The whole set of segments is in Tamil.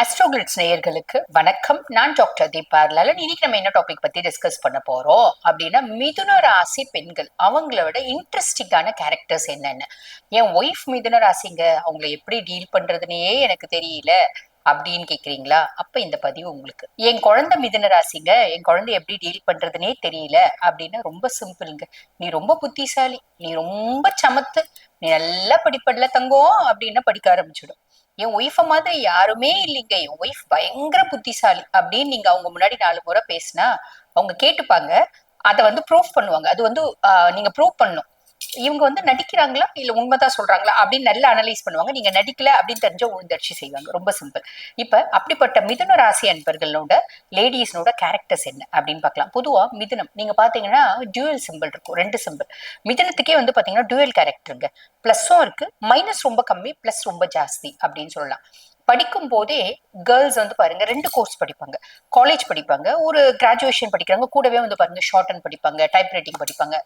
ஆஸ்ட்ரோகிளிட்ஸ் நேயர்களுக்கு வணக்கம். நான் டாக்டர் தீபா லலன் இன்னைக்கு நம்ம என்ன டாபிக் பத்தி டிஸ்கஸ் பண்ண போறோம்? அப்படின்னா மிதுன ராசி பெண்கள் அவங்களோட இன்ட்ரெஸ்டிங்கான கேரக்டர்ஸ் என்னென்ன? என் ஒய்ஃப் மிதுன ராசிங்க அவங்கள எப்படி டீல் பண்றதுன்னே எனக்கு தெரியல அப்படின்னு கேக்குறீங்களா? அப்ப இந்த பதிவு உங்களுக்கு. என் குழந்தை மிதுன ராசிங்க என் குழந்தை எப்படி டீல் பண்றதுனே தெரியல அப்படின்னா ரொம்ப சிம்பிளுங்க நீ ரொம்ப புத்திசாலி நீ ரொம்ப சமத்து நீ நல்லா படிப்படல தங்கம் அப்படின்னா படிக்க ஆரம்பிச்சிடும். என் ஒய்ஃப மாதிரி யாருமே இல்லைங்க. என் ஒய்ஃப் பயங்கர புத்திசாலி. அப்படின்னு நீங்க அவங்க முன்னாடி நாலு முறை பேசினா அவங்க கேட்டுப்பாங்க. அதை வந்து ப்ரூஃப் பண்ணுவாங்க. அது வந்து நீங்க ப்ரூவ் பண்ணணும். இவங்க வந்து நடிக்கிறாங்களா இல்ல உண்மைதான் சொல்றாங்களா அப்படின்னு நல்லா அனலைஸ் பண்ணுவாங்க. நீங்க நடிக்கல அப்படின்னு தெரிஞ்ச உழுந்தடிச்சு செய்வாங்க. ரொம்ப சிம்பிள் இப்ப அப்படிப்பட்ட மிதுன ராசி அன்பர்களோட லேடிஸ்னோட கேரக்டர்ஸ் என்ன அப்படின்னு பார்க்கலாம். பொதுவா மிதுனம். நீங்க பாத்தீங்கன்னா டியூயல் சிம்பிள் இருக்கும். ரெண்டு சிம்பிள் மிதுனத்துக்கே வந்து பாத்தீங்கன்னா டியூவல் கேரக்டருங்க பிளஸும் இருக்கு. மைனஸ் ரொம்ப கம்மி பிளஸ் ரொம்ப ஜாஸ்தி அப்படின்னு சொல்லலாம். படிக்கும் போதே கேர்ள்ஸ் வந்து பாருங்க ரெண்டு கோர்ஸ் படிப்பாங்க. காலேஜ் படிப்பாங்க ஒரு கிராஜுவேஷன் படிக்கிறாங்க கூடவே வந்து பாருங்க ஷார்ட் அண்ட் படிப்பாங்க டைப் ரைட்டிங் படிப்பாங்க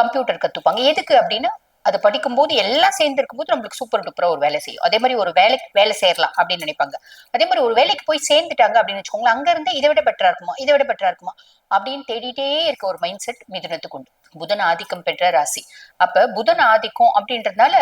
கம்ப்யூட்டர் கத்துப்பாங்க. எதுக்கு அப்படின்னா அது படிக்கும்போது எல்லாம் சேர்ந்து இருக்கும்போது நம்மளுக்கு சூப்பர் டூப்பரா ஒரு வேலை செய்யும். அதே மாதிரி ஒரு வேலைக்கு வேலை செய்யலாம் அப்படின்னு நினைப்பாங்க. அதே மாதிரி ஒரு வேலைக்கு போய் சேர்ந்துட்டாங்க அப்படின்னு வச்சுக்கோங்களேன் அங்க இருந்து இதை விட பெட்டரா இருக்குமா இதை விட பெட்டரா இருக்குமா அப்படின்னு தேடிட்டே இருக்க ஒரு மைண்ட் செட் மிதுனத்துக்கு உண்டு. புதன் ஆதிக்கம் பெற்ற ராசி. அப்ப புதன் ஆதிக்கம் அப்படின்றதுனால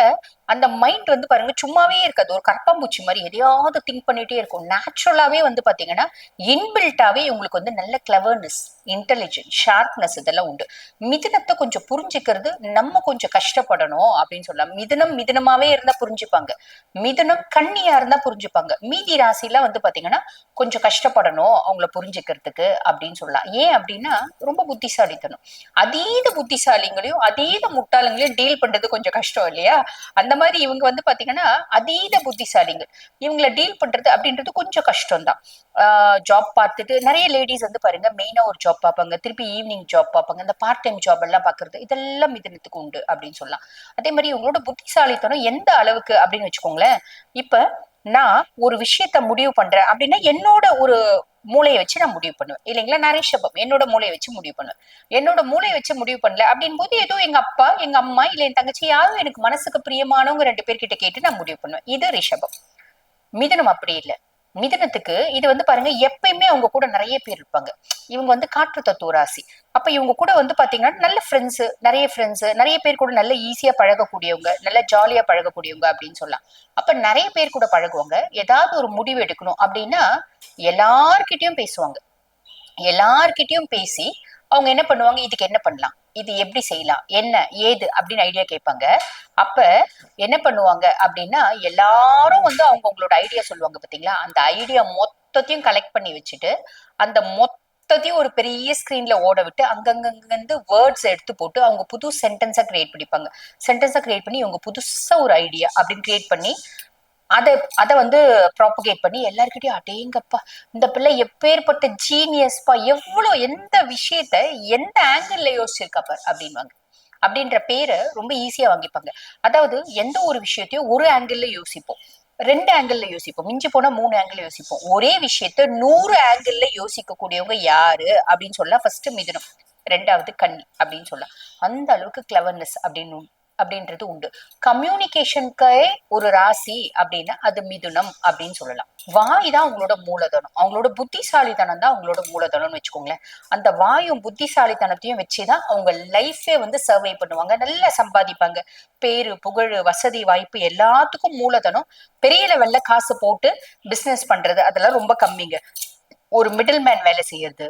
அந்த மைண்ட் வந்து பாருங்க சும்மாவே இருக்காது. ஒரு கற்பம்பூச்சி மாதிரி எதையாவது திங்க் பண்ணிட்டே இருக்கும். நேச்சுரலாவே வந்து பாத்தீங்கன்னா இன்பில்ட்டாவே உங்களுக்கு வந்து நல்ல கிளவர்னஸ் இன்டெலிஜென்ட் ஷார்ப்னஸ் இதெல்லாம் உண்டு. மிதினத்தை கொஞ்சம் புரிஞ்சுக்கிறது நம்ம கொஞ்சம் கஷ்டப்படணும் அப்படின்னு சொல்லலாம். மிதுனம் மிதினமாவே இருந்தா புரிஞ்சுப்பாங்க. மிதுனம் கண்ணியா இருந்தா புரிஞ்சுப்பாங்க. மீதி ராசிலாம் வந்து பாத்தீங்கன்னா கொஞ்சம் கஷ்டப்படணும் அவங்கள புரிஞ்சுக்கிறதுக்கு அப்படின்னு சொல்லலாம். ஏன் அப்படின்னா ரொம்ப புத்திசாலித்தனம். அதீத புத்திசாலிங்களையும் அதீத முட்டாளங்களையும் டீல் பண்றது கொஞ்சம் கஷ்டம் இல்லையா? அந்த மாதிரி இவங்க வந்து பாத்தீங்கன்னா அதீத புத்திசாலிங்கள் இவங்கள டீல் பண்றது அப்படின்றது கொஞ்சம் கஷ்டம் தான் ஜாப் பார்த்துட்டு நிறைய லேடிஸ் வந்து பாருங்க மெயினா ஒரு ஜாப் பார்ப்பாங்க. திருப்பி ஈவினிங் ஜாப் பார்ப்பாங்க. இந்த பார்ட் டைம் ஜாப் எல்லாம் பாக்குறது இதெல்லாம் மிதனத்துக்கு உண்டு அப்படின்னு சொல்லலாம். அதே மாதிரி இவங்களோட புத்திசாலித்தனம் எந்த அளவுக்கு அப்படின்னு வச்சுக்கோங்களேன். இப்ப நான் ஒரு விஷயத்த முடிவு பண்றேன் அப்படின்னா என்னோட ஒரு மூளையை வச்சு நான் முடிவு பண்ணுவேன். இல்லைங்களா? நான் ரிஷபம் என்னோட மூளையை வச்சு முடிவு பண்ணுவேன். என்னோட மூளையை வச்சு முடிவு பண்ணல அப்படின் போது ஏதோ எங்க அப்பா எங்க அம்மா இல்ல என் தங்கச்சி யாரும் எனக்கு மனசுக்கு பிரியமானவங்க ரெண்டு பேர்கிட்ட கேட்டு நான் முடிவு பண்ணுவேன். இது ரிஷபம் மிதனம் அப்படி இல்ல. மிதனத்துக்கு இது வந்து பாருங்க எப்பயுமே அவங்க கூட நிறைய பேர் இருப்பாங்க. இவங்க வந்து காற்று தத்துவ ராசி. அப்ப இவங்க கூட வந்து பாத்தீங்கன்னா நல்ல ஃப்ரெண்ட்ஸ் நிறைய ஃப்ரெண்ட்ஸ் நிறைய பேர் கூட நல்ல ஈஸியா பழகக்கூடியவங்க நல்ல ஜாலியா பழகக்கூடியவங்க அப்படின்னு சொல்லலாம். அப்ப நிறைய பேர் கூட பழகுவாங்க. ஏதாவது ஒரு முடிவு எடுக்கணும் அப்படின்னா எல்லார்கிட்டயும் பேசுவாங்க. எல்லார்கிட்டயும் பேசி அவங்க என்ன பண்ணுவாங்க? இதுக்கு என்ன பண்ணலாம்? இது எப்படி செய்யலாம்? என்ன? ஏது? அப்படின்னு ஐடியா கேட்பாங்க. அப்ப என்ன பண்ணுவாங்க அப்படின்னா எல்லாரும் வந்து அவங்க அவங்களோட ஐடியா சொல்லுவாங்க பாத்தீங்களா? அந்த ஐடியா மொத்தத்தையும் கலெக்ட் பண்ணி வச்சுட்டு அந்த மொத்தத்தையும் ஒரு பெரிய ஸ்கிரீன்ல ஓட விட்டு அங்கங்கிருந்து வேர்ட்ஸ் எடுத்து போட்டு அவங்க புது சென்டென்ஸா கிரியேட் பண்ணிப்பாங்க. சென்டென்ஸா கிரியேட் பண்ணி இவங்க புதுசா ஒரு ஐடியா அப்படின்னு கிரியேட் பண்ணி அதை அதை வந்து ப்ராப்பகேட் பண்ணி எல்லாருக்கிட்டையும் அடேங்கப்பா இந்த பிள்ளை எப்பேற்பட்ட ஜீனியஸ்ப்பா எவ்வளோ எந்த விஷயத்த எந்த ஆங்கிள் யோசிச்சிருக்கா பார் அப்படின்வாங்க அப்படின்ற பேரை ரொம்ப ஈஸியா வாங்கிப்பாங்க. அதாவது எந்த ஒரு விஷயத்தையும் ஒரு ஆங்கிள் யோசிப்போம். ரெண்டு ஆங்கிள் யோசிப்போம். மிஞ்சி போனா மூணு ஆங்கிள் யோசிப்போம். ஒரே விஷயத்த நூறு ஆங்கிள் யோசிக்க கூடியவங்க யாரு? அப்படின்னு சொல்லலாம் ஃபர்ஸ்ட் மிதுனம். ரெண்டாவது கண்ணி அப்படின்னு சொல்லலாம். அந்த அளவுக்கு கிளவர்னஸ் அப்படின்னு அப்படின்றது உண்டு. கம்யூனிகேஷனுக்கே ஒரு ராசி அப்படின்னா அது மிதுனம் அப்படின்னு சொல்லலாம். வாய் தான் அவங்களோட மூலதனம். அவங்களோட புத்திசாலித்தனம் தான் அவங்களோட மூலதனம்னு வச்சுக்கோங்களேன். அந்த வாயும் புத்திசாலித்தனத்தையும் வச்சுதான் அவங்க லைஃபே வந்து சர்வை பண்ணுவாங்க. நல்லா சம்பாதிப்பாங்க. பேரு புகழ் வசதி வாய்ப்பு எல்லாத்துக்கும் மூலதனம். பெரிய லெவல்ல காசு போட்டு பிசினஸ் பண்றது அதெல்லாம் ரொம்ப கம்மிங்க. ஒரு மிடில் மேன் வேலை செய்யறது.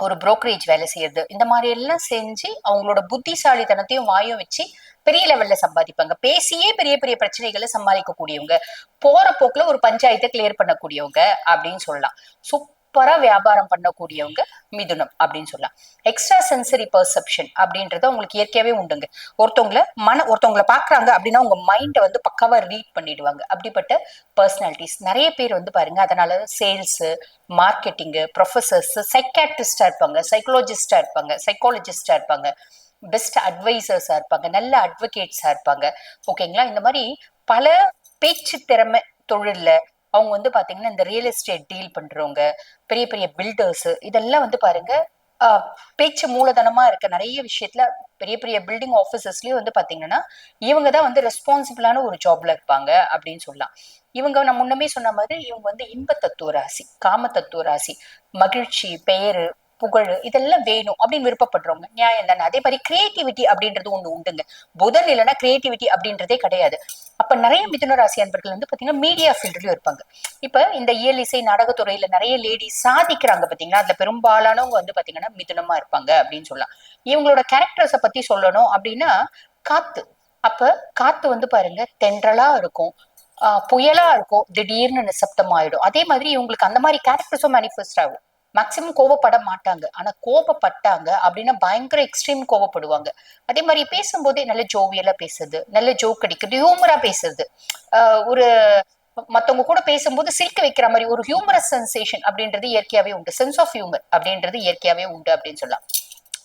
ஒரு புரோக்கரேஜ் வேலை செய்யறது. இந்த மாதிரி எல்லாம் செஞ்சு அவங்களோட புத்திசாலித்தனத்தையும் வாயும் வச்சு பெரிய லெவல்ல சம்பாதிப்பாங்க. பேசியே பெரிய பெரிய பிரச்சனைகளை சமாளிக்கக்கூடியவங்க. போற போக்குல ஒரு பஞ்சாயத்தை கிளியர் பண்ணக்கூடியவங்க அப்படின்னு சொல்லலாம். சூப்பர் வியாபாரம் பண்ணக்கூடியவங்க மிதுனம் அப்படின்னு சொல்லலாம். எக்ஸ்ட்ரா சென்சரி பர்செப்ஷன் அப்படின்றது அவங்களுக்கு இயற்கையாவே உண்டுங்க. ஒருத்தவங்களை மன ஒருத்தவங்கள பாக்குறாங்க அப்படின்னா உங்க மைண்டை வந்து பக்காவா ரீட் பண்ணிடுவாங்க. அப்படிப்பட்ட பர்சனாலிட்டிஸ் நிறைய பேர் வந்து பாருங்க அதனால சேல்ஸ் மார்க்கெட்டிங்கு ப்ரொஃபசர்ஸ் சைக்காட்ரிஸ்டா இருப்பாங்க சைக்காலஜிஸ்டா இருப்பாங்க சைக்காலஜிஸ்டா இருப்பாங்க பெஸ்ட் அட்வைசர்ஸா இருப்பாங்க நல்ல அட்வொகேட்ஸா இருப்பாங்க. ஓகேங்களா இந்த மாதிரி பல பேச்சு திறமை தொழில்ல அவங்க வந்து பாத்தீங்கன்னா இந்த ரியல் எஸ்டேட் டீல் பண்றவங்க பெரிய பெரிய பில்டர்ஸ் இதெல்லாம் வந்து பாருங்க பேச்சு மூலதனமா இருக்க நிறைய விஷயத்துல பெரிய பெரிய பில்டிங் ஆஃபீஸஸ்லயும் வந்து பாத்தீங்கன்னா இவங்க தான் வந்து ரெஸ்பான்சிபிளான ஒரு ஜாப்ல இருப்பாங்க அப்படின்னு சொல்லலாம். இவங்க நான் முன்னமே சொன்ன மாதிரி இவங்க வந்து இன்ப தத்துவ ராசி காம தத்துவ ராசி மகிழ்ச்சி பெயரு புகழ் இதெல்லாம் வேணும் அப்படின்னு விருப்பப்படுறவங்க. நியாயம் தானே? அதே மாதிரி கிரியேட்டிவிட்டி அப்படின்றது ஒண்ணு உண்டுங்க. புதன் இல்லைன்னா கிரியேட்டிவிட்டி அப்படின்றதே கிடையாது. அப்ப நிறைய மிதுன ராசி அன்பர்கள் வந்து பாத்தீங்கன்னா மீடியா ஃபீல்ட்லயும் இருப்பாங்க. இப்ப இந்த இயல் இசை நாடகத்துறையில நிறைய லேடிஸ் சாதிக்கிறாங்க பாத்தீங்கன்னா அதுல பெரும்பாலானவங்க வந்து பாத்தீங்கன்னா மிதுனமா இருப்பாங்க அப்படின்னு சொல்லலாம். இவங்களோட கேரக்டர்ஸ பத்தி சொல்லணும் அப்படின்னா காத்து. அப்ப காத்து வந்து பாருங்க தென்றலா இருக்கும். புயலா இருக்கும். திடீர்னு நிசப்தமாயிடும். அதே மாதிரி இவங்களுக்கு அந்த மாதிரி கேரக்டர்ஸும் மேனிஃபெஸ்ட் ஆகும். மேக்சிமம் கோவப்பட மாட்டாங்க ஆனா கோவப்பட்டாங்க அப்படின்னா பயங்கர எக்ஸ்ட்ரீம் கோவப்படுவாங்க. அதே மாதிரி பேசும்போதே நல்ல ஜோவியலா பேசுறது நல்ல ஜோக் அடிக்கிறது ஹியூமரா பேசுறது. ஆஹ் ஒரு மத்தவங்க கூட பேசும்போது சிரிக்க வைக்கிற மாதிரி ஒரு ஹியூமரஸ் சென்சேஷன் அப்படின்றது இயற்கையாவே உண்டு. சென்ஸ் ஆஃப் ஹியூமர் அப்படின்றது இயற்கையாவே உண்டு அப்படின்னு சொல்லலாம்.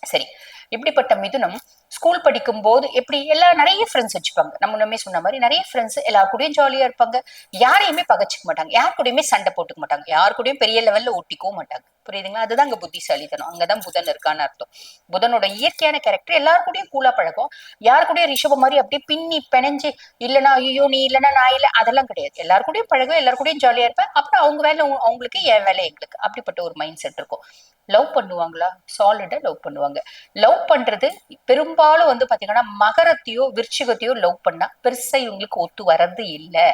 சரி. இப்படிப்பட்ட மிதுனம் ஸ்கூல் படிக்கும் போது எப்படி எல்லா நிறைய ஃப்ரெண்ட்ஸ் வச்சுப்பாங்க நம்ம முன்னமே சொன்ன மாதிரி நிறைய ஃப்ரெண்ட்ஸ் எல்லா கூடயும் ஜாலியா இருப்பாங்க. யாரையுமே பகச்சிக்க மாட்டாங்க. யார் கூடயுமே சண்டை போட்டுக்க மாட்டாங்க. யார் கூடயும் பெரிய லெவல்ல ஒட்டிக்கவும் மாட்டாங்க. புரியுதுங்களா? அதுதான் அங்க புத்திசாலித்தனம். அங்கதான் புதன் இருக்கான்னு அர்த்தம். புதனோட இயற்கையான கேரக்டர் எல்லார் கூடயும் கூலா பழகும். யார் கூடயும் மாதிரி அப்படியே பின்னி பிணைஞ்சு இல்லைனா ஐயோ நீ இல்லனா நான் இல்லை. அதெல்லாம் கிடையாது. எல்லார் கூடயும் பழகும் எல்லாருக்கூடயும் ஜாலியா இருப்பேன். அப்புறம் அவங்க வேலை அவங்களுக்கு என் வேலை எங்களுக்கு. அப்படிப்பட்ட ஒரு மைண்ட் செட் இருக்கும். லவ் பண்ணுவாங்களா? சாலிடா லவ் பண்ணுவாங்க. லவ் பண்றது பெரும்பாலும் வந்து பாத்தீங்கன்னா மகரத்தையோ விருச்சிகத்தையோ லவ் பண்ணா பெருசா இவங்களுக்கு ஒத்து வர்றது இல்லை.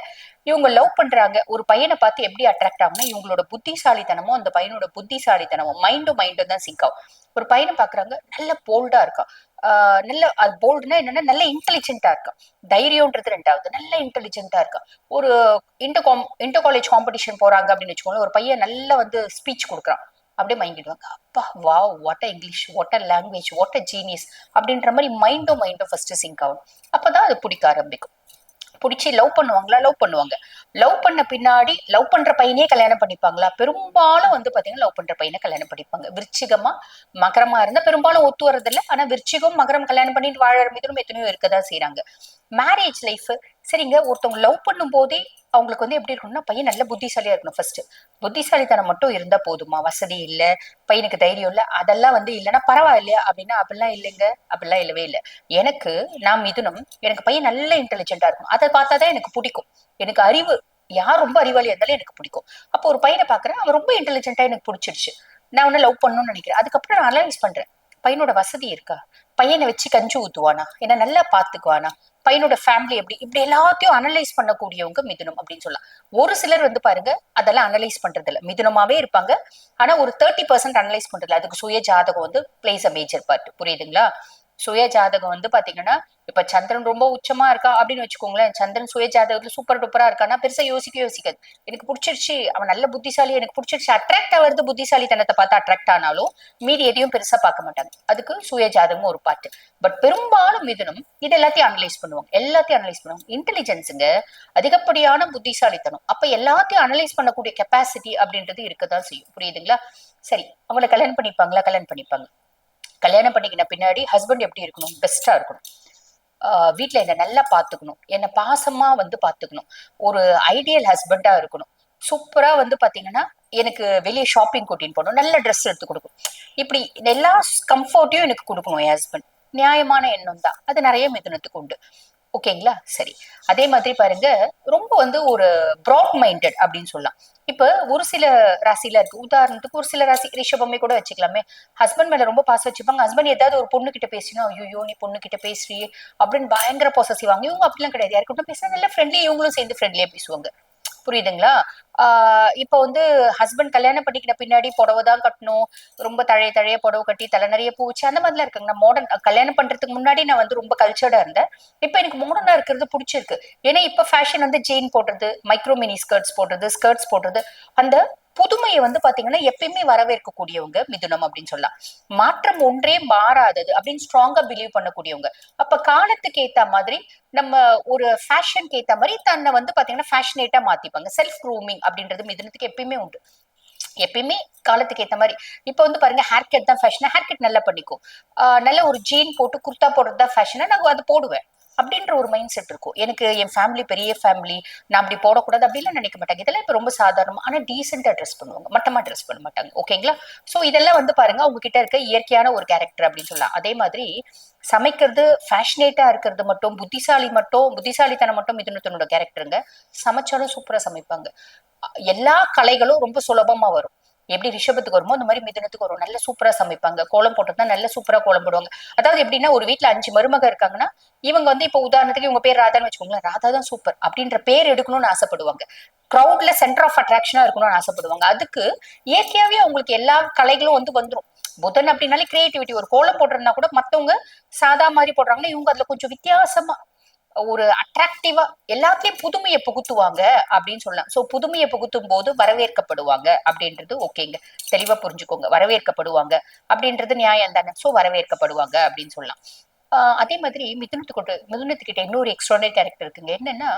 இவங்க லவ் பண்றாங்க. ஒரு பையனை பார்த்து எப்படி அட்ராக்ட் ஆகும்னா இவங்களோட புத்திசாலித்தனமும் அந்த பையனோட புத்திசாலித்தனமும் மைண்டும் மைண்டும் தான் சிங்க் ஆகும். ஒரு பையனை பாக்குறாங்க நல்ல போல்டா இருக்கான். ஆஹ் நல்ல அது போல்டுனா என்னன்னா நல்ல இன்டெலிஜென்ட்டா இருக்கான். தைரியம்ன்றது ரெண்டாவது. நல்ல இன்டெலிஜென்ட்டா இருக்கான். ஒரு inter com inter college competition போறாங்க அப்படின்னு வச்சுக்கோங்களேன் ஒரு பையன் நல்லா வந்து ஸ்பீச் கொடுக்குறான். அப்படியே மயங்கிடுவாங்க அப்பா வா what English what language what genius அப்படின்ற மாதிரி மைண்டோ மைண்டோ ஃபர்ஸ்ட் சிங்க் ஆகும். அப்பதான் அது பிடிக்க ஆரம்பிக்கும். பிடிச்சி லவ் பண்ணுவாங்களா? லவ் பண்ணுவாங்க. லவ் பண்ண பின்னாடி லவ் பண்ற பையனே கல்யாணம் பண்ணிப்பாங்களா? பெரும்பாலும் வந்து பாத்தீங்கன்னா லவ் பண்ற பையனை கல்யாணம் பண்ணிப்பாங்க. விருச்சிகமா மகரமா இருந்தா பெரும்பாலும் ஒத்து வர்றதில்ல. ஆனா விருச்சிகம் மகரம் கல்யாணம் பண்ணிட்டு வாழற மிதனும் எத்தனையோ இருக்கதான் செய்றாங்க. மேரேஜ் லைஃப் சரிங்க ஒருத்தவங்க லவ் பண்ணும் போதே அவங்களுக்கு வந்து எப்படி இருக்கணும்னா பையன் நல்ல புத்திசாலியா இருக்கணும் ஃபர்ஸ்ட் புத்திசாலித்தனம் மட்டும் இருந்தா போதுமா? வசதி இல்ல பையனுக்கு தைரியம் இல்ல அதெல்லாம் வந்து இல்லைன்னா பரவாயில்லையா அப்படின்னா அப்படிலாம் இல்லைங்க அப்படிலாம் இல்லவே இல்லை. எனக்கு நான் மிதுனம் எனக்கு பையன் நல்ல இன்டெலிஜென்ட்டா இருக்கும் அதை பார்த்தாதான் எனக்கு பிடிக்கும். எனக்கு அறிவு யார் ரொம்ப அறிவாளியா இருந்தாலும் எனக்கு பிடிக்கும். அப்போ ஒரு பையனை பாக்குறேன் அவன் ரொம்ப இன்டெலிஜென்ட்டா எனக்கு பிடிச்சிருச்சு. நான் உன்ன லவ் பண்ணணும்னு நினைக்கிறேன். அதுக்கப்புறம் நான் அனலைஸ் பண்றேன். பையனோட வசதி இருக்கா? பையனை வச்சு கஞ்சி ஊத்துவானா? என்ன நல்லா பாத்துக்குவானா பையனோட ஃபேமிலி எப்படி? இப்படி எல்லாத்தையும் அனலைஸ் பண்ணக்கூடியவங்க மிதுனம் அப்படின்னு சொல்லலாம். ஒரு சிலர் வந்து பாருங்க அதெல்லாம் அனலைஸ் பண்றது இல்லை மிதுனமாவே இருப்பாங்க. ஆனா ஒரு தேர்ட்டி பர்சன்ட் அனலைஸ் பண்றது அதுக்கு சுய ஜாதகம் வந்து பிளேஸ் அ மேஜர் பார்ட் புரியுதுங்களா? சுய ஜாதகம் வந்து பாத்தீங்கன்னா இப்ப சந்திரன் ரொம்ப உச்சமா இருக்கா அப்படின்னு வச்சுக்கோங்களேன் சந்திரன் சுய ஜாதகத்துல சூப்பர் டூப்பரா இருக்கான்னா பெருசா யோசிக்க யோசிக்காது. எனக்கு பிடிச்சிருச்சு அவன் நல்ல புத்திசாலி எனக்கு பிடிச்சிருச்சு அட்ராக்ட் ஆகிறது புத்திசாலித்தனத்தை பார்த்து அட்ராக்ட் ஆனாலும் மீதி எதையும் பெருசா பார்க்க மாட்டாங்க. அதுக்கு சுய ஜாதகமும் ஒரு பாட்டு பட் பெரும்பாலும் மிதுனம் இது எல்லாத்தையும் அனலைஸ் பண்ணுவாங்க. எல்லாத்தையும் அனலைஸ் பண்ணுவாங்க. இன்டெலிஜென்ஸுங்க அதிகப்படியான புத்திசாலித்தனம். அப்ப எல்லாத்தையும் அனலைஸ் பண்ணக்கூடிய கெப்பாசிட்டி அப்படின்றது இருக்கதான் செய்யும். புரியுதுங்களா? சரி அவங்களை கல்யாணம் பண்ணிப்பாங்களா? கல்யாணம் பண்ணிப்பாங்க. கல்யாணம் பண்ணிக்கின பின்னாடி ஹஸ்பண்ட் எப்படி இருக்கணும்? பெஸ்டா இருக்கணும். வீட்டில் என்னை நல்லா பார்த்துக்கணும் என்னை பாசமாக வந்து பார்த்துக்கணும் ஒரு ஐடியல் ஹஸ்பண்டாக இருக்கணும். சூப்பராக வந்து பார்த்தீங்கன்னா எனக்கு வெளியே ஷாப்பிங் கூட்டின்னு போகணும். நல்ல ட்ரெஸ் எடுத்து கொடுக்கணும். இப்படி எல்லா கம்ஃபர்ட்டையும் எனக்கு கொடுக்கணும் என் ஹஸ்பண்ட் நியாயமான எண்ணம் தான். அது நிறைய மிதுனத்துக்கு உண்டு. ஓகேங்களா சரி. அதே மாதிரி பாருங்க ரொம்ப வந்து ஒரு ப்ராட் மைண்டட் அப்படின்னு சொல்லலாம். இப்ப ஒரு சில ராசியில இருக்கு. உதாரணத்துக்கு ஒரு சில ராசி ரிஷபமே கூட வச்சுக்கலாமே. ஹஸ்பண்ட் மேல ரொம்ப பாசம் வச்சுப்பாங்க. ஹஸ்பண்ட் ஏதாவது ஒரு பொண்ணு கிட்ட பேசினா ஐயோ நீ பொண்ணு கிட்ட பேசுறியே அப்படின்னு பயங்கர பாசசிவாங்க இவங்க அப்படிலாம் கிடையாது. யாருக்கிட்ட பேசினா நல்ல ஃப்ரெண்ட்லி இவங்களும் சேர்ந்து ஃப்ரெண்ட்லியா பேசுவாங்க. புரியுதுங்களா? ஆஹ் இப்போ வந்து ஹஸ்பண்ட் கல்யாணம் பண்ணிக்கின பின்னாடி புடவை தான் கட்டணும். ரொம்ப தழைய தழைய புடவை கட்டி தலை நிறைய பூ வச்சு அந்த மாதிரிலாம் இருக்குங்க நான் மாடர்ன் கல்யாணம் பண்றதுக்கு முன்னாடி நான் வந்து ரொம்ப கல்ச்சர்டா இருந்தேன். இப்போ எனக்கு மாடர்னா இருக்கிறது பிடிச்சிருக்கு. ஏன்னா இப்ப ஃபேஷன் வந்து ஜெயின் போடுறது மைக்ரோ மினி ஸ்கர்ட்ஸ் போடுறது ஸ்கர்ட்ஸ் போடுறது அந்த புதுமையை வந்து பாத்தீங்கன்னா எப்பயுமே வரவேற்கக்கூடியவங்க மிதுனம் அப்படின்னு சொல்லலாம். மாற்றம் ஒன்றே மாறாதது அப்படின்னு ஸ்ட்ராங்கா பிலீவ் பண்ணக்கூடியவங்க. அப்ப காலத்துக்கு ஏத்த மாதிரி நம்ம ஒரு ஃபேஷனுக்கு ஏத்த மாதிரி தன்னை வந்து பாத்தீங்கன்னா ஃபேஷனேட்டா மாத்திப்பாங்க. செல்ஃப் க்ரூமிங் அப்படின்றது மிதுனத்துக்கு எப்பயுமே உண்டு. எப்பயுமே காலத்துக்கு ஏத்த மாதிரி. இப்ப வந்து பாருங்க ஹேர் கட் தான் ஃபேஷன் ஹேர் கட் நல்லா பண்ணிக்கும் நல்ல ஒரு ஜீன் போட்டு குர்தா போடுறது தான் ஃபேஷனா நான் அதை போடுவேன். அப்படின்ற ஒரு மைண்ட் செட் இருக்கும். எனக்கு என் ஃபேமிலி பெரிய ஃபேமிலி நான் அப்படி போடக்கூடாது அப்படிலாம் நினைக்க மாட்டாங்க. இதெல்லாம் இப்போ ரொம்ப சாதாரணம் ஆனால் டீசெண்டாக ட்ரெஸ் பண்ணுவாங்க. மட்டமாக ட்ரெஸ் பண்ண மாட்டாங்க. ஓகேங்களா ஸோ இதெல்லாம் வந்து பாருங்க அவங்க கிட்ட இருக்க இயற்கையான ஒரு கேரக்டர் அப்படின்னு சொல்லலாம். அதே மாதிரி சமைக்கிறது ஃபேஷனேட்டா இருக்கிறது மட்டும் புத்திசாலி மட்டும் புத்திசாலித்தனம் மட்டும் மிதுனத்தனோட கேரக்டருங்க சமைச்சாலும் சூப்பராக சமைப்பாங்க. எல்லா கலைகளும் ரொம்ப சுலபமாக வரும். எப்படி ரிஷபத்துக்கு வருமோ அந்த மாதிரி மிதுனத்துக்கு வரும். நல்ல சூப்பரா சமைப்பாங்க. கோலம் போட்டதுனா நல்ல சூப்பரா கோலம் போடுவாங்க. அதாவது எப்படின்னா ஒரு வீட்ல அஞ்சு மருமக இருக்காங்கன்னா இவங்க வந்து இப்போ உதாரணத்துக்கு இவங்க பேர் ராதான்னு வச்சுக்கோங்களேன். ராதா தான் சூப்பர் அப்படின்ற பேர் எடுக்கணும்னு ஆசைப்படுவாங்க. க்ரௌட்ல சென்டர் ஆஃப் அட்ராக்ஷனா இருக்கணும்னு ஆசைப்படுவாங்க. அதுக்கு இயற்கையாவே அவங்களுக்கு எல்லா கலைகளும் வந்து வந்துரும். புதன் அப்படின்னாலே கிரியேட்டிவிட்டி ஒரு கோலம் போட்டிருந்தா கூட மத்தவங்க சாதா மாதிரி போடுறாங்கன்னா இவங்க அதுல கொஞ்சம் வித்தியாசமா ஒரு அட்ராக்டிவா எல்லாத்தையும் புதுமையை புகுத்துவாங்க அப்படின்னு சொல்லலாம். சோ புதுமையை புகுத்தும் போது வரவேற்கப்படுவாங்க அப்படின்றது ஓகேங்க தெளிவா புரிஞ்சுக்கோங்க. வரவேற்கப்படுவாங்க அப்படின்றது நியாயம் தானே? சோ வரவேற்கப்படுவாங்க அப்படின்னு சொல்லலாம். ஆஹ் அதே மாதிரி மிதுனத்துக்கிட்ட மிதுனத்துக்கிட்ட இன்னொரு எக்ஸ்ட்ரானரி கேரக்டர் இருக்குங்க. என்னன்னா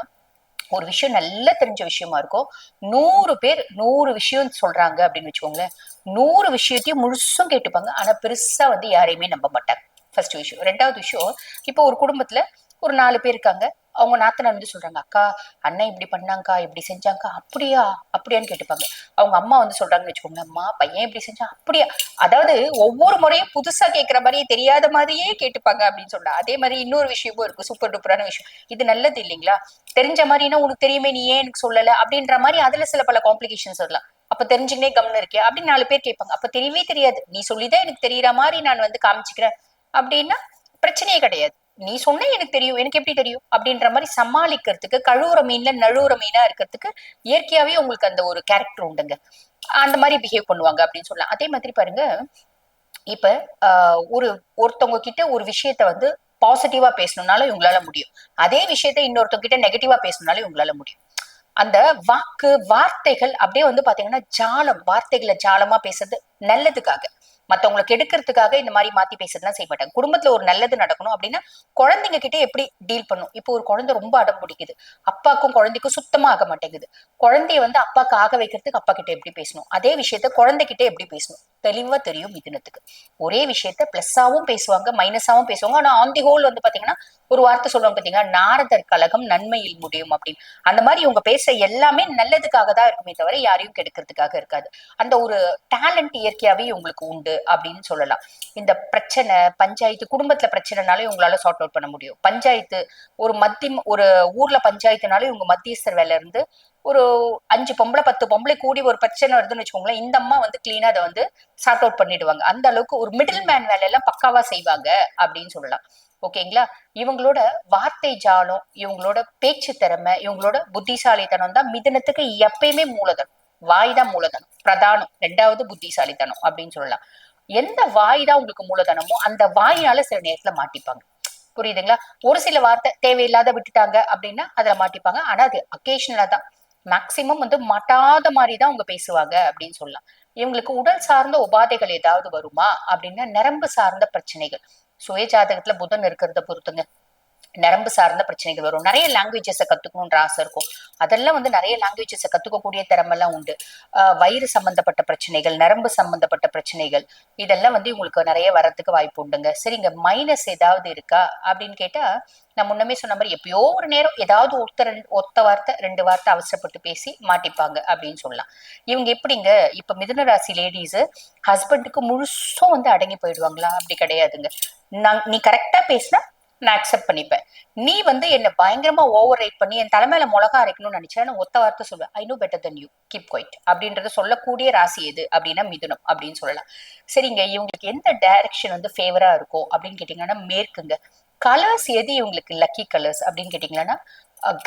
ஒரு விஷயம் நல்லா தெரிஞ்ச விஷயமா இருக்கும். நூறு பேர் நூறு விஷயம் சொல்றாங்க அப்படின்னு வச்சுக்கோங்களேன். நூறு விஷயத்தையும் முழுசும் கேட்டுப்பாங்க. ஆனா பெருசா வந்து யாரையுமே நம்ப மாட்டாங்க. ஃபர்ஸ்ட் விஷயம். ரெண்டாவது விஷயம் இப்போ ஒரு குடும்பத்துல ஒரு நாலு பேர் இருக்காங்க. அவங்க நாத்தனார் வந்து சொல்றாங்க அக்கா அண்ணன் இப்படி பண்ணாங்கக்கா இப்படி செஞ்சாங்கக்கா அப்படியா? அப்படியான்னு கேட்டுப்பாங்க. அவங்க அம்மா வந்து சொல்றாங்கன்னு வச்சுக்கோங்க அம்மா பையன் இப்படி செஞ்சா அப்படியா? அதாவது ஒவ்வொரு முறையும் புதுசா கேட்கிற மாதிரியே தெரியாத மாதிரியே கேட்டுப்பாங்க அப்படின்னு சொல்றா அதே மாதிரி இன்னொரு விஷயமும் இருக்கு சூப்பர் டூப்பரான விஷயம். இது நல்லது இல்லைங்களா? தெரிஞ்ச மாதிரினா உனக்கு தெரியுமே நீ ஏன் எனக்கு சொல்லல? அப்படின்ற மாதிரி அதுல சில பல காம்ப்ளிகேஷன்ஸ் வரலாம். அப்ப தெரிஞ்சுக்கினே கம்னு இருக்கே அப்படின்னு நாலு பேர் கேட்பாங்க. அப்ப தெரியவே தெரியாது. நீ சொல்லிதான் எனக்கு தெரியற மாதிரி நான் வந்து காமிச்சுக்கிறேன். அப்படின்னா பிரச்சனையே கிடையாது. நீ சொன்ன எனக்கு தெரியும். எனக்கு எப்படி தெரியும்? அப்படின்ற மாதிரி சமாளிக்கிறதுக்கு கழுவுற மீன்ல நழுவுற மீனா இருக்கிறதுக்கு இயற்கையாவே உங்களுக்கு அந்த ஒரு கேரக்டர் உண்டுங்க. அந்த மாதிரி பிஹேவ் பண்ணுவாங்க அப்படின்னு சொல்லலாம். அதே மாதிரி பாருங்க. இப்ப ஆஹ் ஒரு ஒருத்தவங்க கிட்ட ஒரு விஷயத்த வந்து பாசிட்டிவா பேசணும்னாலும் இவங்களால முடியும். அதே விஷயத்த இன்னொருத்தவங்க கிட்ட நெகட்டிவா பேசணும்னாலும் இவங்களால முடியும். அந்த வாக்கு வார்த்தைகள் அப்படியே வந்து பாத்தீங்கன்னா ஜாலம் வார்த்தைகளை ஜாலமா பேசுறது நல்லதுக்காக. மத்தவங்களை கெடுக்கிறதுக்காக இந்த மாதிரி மாத்தி பேசுறதுலாம் செய்ய மாட்டாங்க. குடும்பத்துல ஒரு நல்லது நடக்கணும் அப்படின்னா குழந்தைங்க கிட்ட எப்படி டீல் பண்ணும்? இப்போ ஒரு குழந்தை ரொம்ப அடம் பிடிக்குது. அப்பாக்கும் குழந்தைக்கும் சுத்தமா ஆக மாட்டேங்குது. குழந்தைய வந்து அப்பாக்கு ஆக வைக்கிறதுக்கு அப்பா கிட்ட எப்படி பேசணும்? அதே விஷயத்த குழந்தைகிட்ட எப்படி பேசணும்? தெளிவா தெரியும் மிதுனத்துக்கு ஒரே விஷயத்த பிளஸ்ஸாவும் பேசுவாங்க மைனஸாவும் பேசுவாங்க. ஆனா ஆன் தி ஹோல் வந்து பாத்தீங்கன்னா ஒரு வார்த்தை சொல்லுவாங்க பாத்தீங்கன்னா நாரதர் கழகம் நன்மையில் முடியும் அப்படின்னு. அந்த மாதிரி இவங்க பேச எல்லாமே நல்லதுக்காக தான் இருக்குமே தவிர யாரையும் கெடுக்கிறதுக்காக இருக்காது. அந்த ஒரு டேலண்ட் இயற்கையாவே உங்களுக்கு உண்டு அப்படின்னு சொல்லலாம். இந்த பிரச்சனை பஞ்சாயத்து குடும்பத்துல பிரச்சனைனாலும் உங்களால சார்ட் அவுட் பண்ண முடியும். பஞ்சாயத்து ஒரு மத்திய ஒரு ஊர்ல பஞ்சாயத்துனாலும் இவங்க மத்தியஸ்தர் வேலை இருந்து ஒரு அஞ்சு பொம்பளை பத்து பொம்பளை கூடி ஒரு பிரச்சனை வருதுன்னு வச்சுக்கோங்களேன் இந்த அம்மா வந்து கிளீனா அதை வந்து சார்ட் அவுட் பண்ணிடுவாங்க. அந்த அளவுக்கு ஒரு மிடில் மேன் வேலையெல்லாம் பக்காவா செய்வாங்க அப்படின்னு சொல்லலாம். ஓகேங்களா? இவங்களோட வார்த்தை ஜாலம் இவங்களோட பேச்சு திறமை இவங்களோட புத்திசாலித்தனம் தான் மிதனத்துக்கு எப்பயுமே மூலதனம். வாய் தான் மூலதனம். பிரதானம். ரெண்டாவது புத்திசாலித்தனம் அப்படின்னு சொல்லலாம். எந்த வாய் தான் உங்களுக்கு மூலதனமோ அந்த வாயினால சில நேரத்துல மாட்டிப்பாங்க. புரியுதுங்களா? ஒரு சில வார்த்தை தேவையில்லாத விட்டுட்டாங்க அப்படின்னா அதுல மாட்டிப்பாங்க. ஆனா அது அக்கேஷனலா தான். மேக்சிமம் வந்து மாட்டாத மாதிரி தான் அவங்க பேசுவாங்க அப்படின்னு சொல்லலாம். இவங்களுக்கு உடல் சார்ந்த உபாதைகள் ஏதாவது வருமா? அப்படின்னா நரம்பு சார்ந்த பிரச்சனைகள். சுய ஜாதகத்துல புதன் இருக்கிறத பொறுத்துங்க. நரம்பு சார்ந்த பிரச்சனைகள் வரும். நிறைய லாங்குவேஜஸை கத்துக்கணும்ன்ற ஆசை இருக்கும். அதெல்லாம் வந்து நிறைய லாங்குவேஜஸை கத்துக்கக்கூடிய திறமெல்லாம் உண்டு. வயிறு சம்பந்தப்பட்ட பிரச்சனைகள் நரம்பு சம்பந்தப்பட்ட பிரச்சனைகள் இதெல்லாம் வந்து உங்களுக்கு நிறைய வரத்துக்கு வாய்ப்பு உண்டுங்க. சரிங்க மைனஸ் ஏதாவது இருக்கா அப்படின்னு கேட்டா நான் முன்னமே சொன்ன மாதிரி எப்பயோ ஒரு நேரம் ஏதாவது ஒருத்த ரெண்டு ஒத்த வார்த்தை ரெண்டு வார்த்தை அவசரப்பட்டு பேசி மாட்டிப்பாங்க அப்படின்னு சொல்லலாம். இவங்க எப்படிங்க இப்ப மிதுன ராசி லேடிஸ் ஹஸ்பண்டுக்கு முழுசும் வந்து அடங்கி போயிடுவாங்களா? அப்படி கிடையாதுங்க. நான் நீ கரெக்டா பேசினா நான் அக்செப்ட் பண்ணிப்பேன். நீ வந்து என்ன பயங்கரமா ஓவர் ரைட் பண்ணி என் தலைமையில மிளகா அரைக்கணும்னு நினைச்சா நான் ஒத்த வார்த்தை சொல்லுவேன் I know better than you keep quiet அப்படின்றத சொல்லக்கூடிய ராசி எது? அப்படின்னா மிதுனம் அப்படின்னு சொல்லலாம். சரிங்க இவங்களுக்கு எந்த டைரக்ஷன் வந்து ஃபேவரா இருக்கும் அப்படின்னு கேட்டீங்கன்னா மேற்குங்க. கலர்ஸ் எது இவங்களுக்கு லக்கி கலர்ஸ் அப்படின்னு கேட்டீங்கன்னா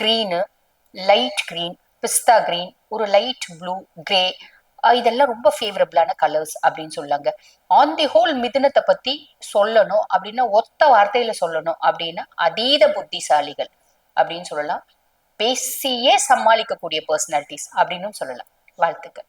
க்ரீனு லைட் க்ரீன் பிஸ்தா க்ரீன் ஒரு லைட் ப்ளூ கிரே இதெல்லாம் ரொம்ப ஃபேவரபிளான கலர்ஸ் அப்படின்னு சொல்லாங்க. ஆன் தி ஹோல் மிதுனத்தை பத்தி சொல்லணும் அப்படின்னா ஒத்த வார்த்தையில சொல்லணும் அப்படின்னா அதீத புத்திசாலிகள் அப்படின்னு சொல்லலாம். பேசியே சமாளிக்கக்கூடிய பர்சனாலிட்டிஸ் அப்படின்னு சொல்லலாம். வாழ்த்துக்கள்.